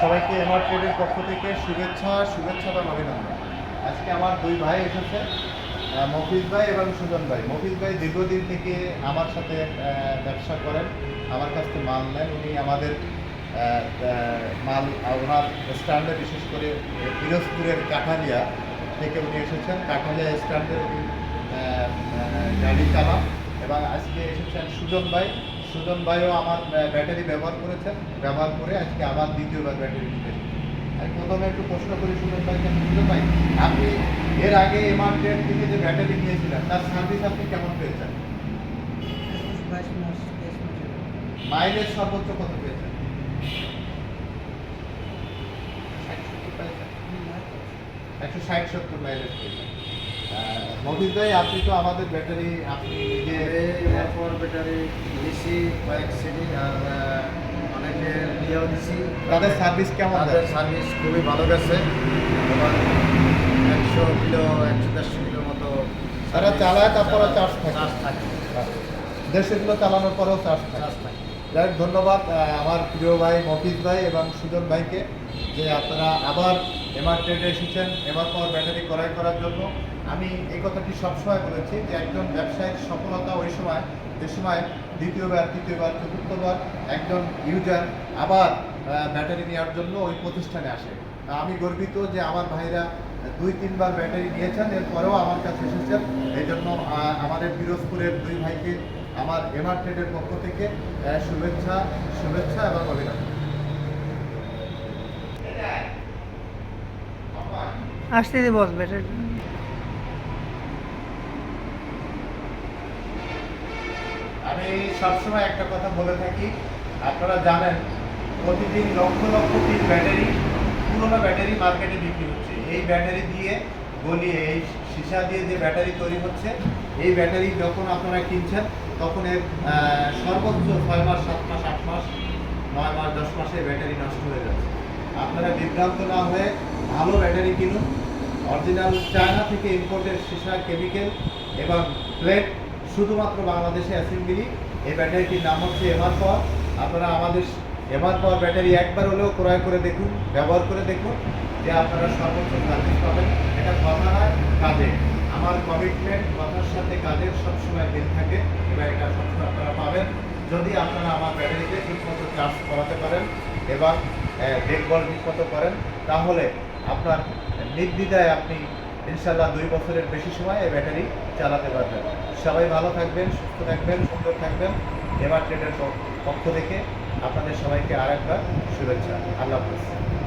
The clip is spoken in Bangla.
সবাইকে এমআর ট্রেডের পক্ষ থেকে শুভেচ্ছা শুভেচ্ছা এবং অভিনন্দন। আজকে আমার দুই ভাই এসেছে মফিজ ভাই এবং সুজন ভাই। মফিজ ভাই দীর্ঘদিন থেকে আমার সাথে ব্যবসা করেন। আমার কাছ থেকে মাল নেন। উনি আমাদের মাল, ওনার স্ট্যান্ডে বিশেষ করে পিরোজপুরের কাঠালিয়া থেকে উনি এসেছেন। কাঠালিয়া স্ট্যান্ডে গাড়ি চালান এবং আজকে এসেছেন সুজন ভাই। সুজন ভাইও আমার ব্যাটারি ব্যবহার করেছেন, ব্যবহার করে আজকে আবার দ্বিতীয়বার ব্যাটারি নিতে। আমি প্রথমে একটু প্রশ্ন করি সুজন ভাইকে সুজন ভাই, আপনি এর আগে এমআর ট্রেড থেকে যে ব্যাটারি নিয়েছিলেন, তার সার্ভিস আপনি কেমন পেয়েছেন। মাইলেজ সর্বোচ্চ কত পেয়েছেন। একশো ষাট সত্তর মাইলেজ পেয়েছেন আপনি তো আমাদের ব্যাটারি আপনি নিজে ব্যাটারি নিছি কয়েক সিডি আর অনেকে দিয়েও দিছি। তাদের সার্ভিস কেমন তাদের সার্ভিস খুবই ভালো গেছে। একশো কিলো একশো দেড়শো কিলোর মতো তারা চালায় তারপরে চার্জ থাকে। চার্জ থাকে। দেড়শো চালানোর পরেও চার্জ চার্জ থাকে। যাই হোক, ধন্যবাদ আমার প্রিয় ভাই মফিজ ভাই এবং সুজন ভাইকে যে আপনারা আবার এমআর ট্রেডে এসেছেন এবার পর ব্যাটারি ক্রয় করার জন্য। আমি এই কথাটি সবসময় বলেছি যে একজন ব্যবসায়িক সফলতা ওই সময় যে সময় দ্বিতীয়বার, তৃতীয়বার, চতুর্থবার একজন ইউজার আবার ব্যাটারি নেওয়ার জন্য ওই প্রতিষ্ঠানে আসে। আমি গর্বিত যে আমার ভাইরা দুই, তিনবার ব্যাটারি নিয়েছেন, এরপরেও আমার কাছে এসেছেন এই জন্য আমাদের পিরোজপুরের দুই ভাইকে আমার এমআর ট্রেডের পক্ষ থেকে শুভেচ্ছা শুভেচ্ছা এবং অভিনন্দন। আসতে দিয়ে বসবে এটা আমি সবসময় একটা কথা বলে থাকি, আপনারা জানেন, প্রতিদিন লক্ষ লক্ষ পিস ব্যাটারি পুরোনো ব্যাটারি মার্কেটে বিক্রি হচ্ছে। এই ব্যাটারি দিয়ে গলিয়ে, এই সীসা দিয়ে যে ব্যাটারি তৈরি হচ্ছে, এই ব্যাটারি যখন আপনারা কিনছেন, তখন এর সর্বোচ্চ ছয় মাস, সাত মাস, আট মাস, নয় মাস, দশ মাসে ব্যাটারি নষ্ট হয়ে যাচ্ছে। আপনারা বিভ্রান্ত না হয়ে ভালো ব্যাটারি কিনুন। অরিজিনাল চায়না থেকে ইম্পোর্টেড সীসা কেমিক্যাল এবং প্লেট শুধুমাত্র বাংলাদেশে অ্যাসেম্বলি, এই ব্যাটারিটির নাম হচ্ছে এমআর পাওয়ার। আপনারা আমাদের এমআর পাওয়ার ব্যাটারি একবার হলেও ক্রয় করে দেখুন, ব্যবহার করে দেখুন, যে আপনারা সর্বোচ্চ সার্ভিস পাবেন। এটা কথা নয় কাজে। আমার কমিটমেন্ট কথার সাথে কাজের সবসময় মিল থাকে এবং এটা সবসময় আপনারা পাবেন। যদি আপনারা আমার ব্যাটারিতে ঠিকমতো চার্জ করাতে পারেন এবং দেখভাল ঠিকমতো করেন, তাহলে আপনার নির্দ্বিধায় আপনি ইনশাল্লাহ দুই বছরের বেশি সময় এই ব্যাটারি চালাতে পারবেন। সবাই ভালো থাকবেন, সুস্থ থাকবেন, সুন্দর থাকবেন। এবার ট্রেডের পক্ষ থেকে আপনাদের সবাইকে আর একবার শুভেচ্ছা। আল্লাহ হাফিজ।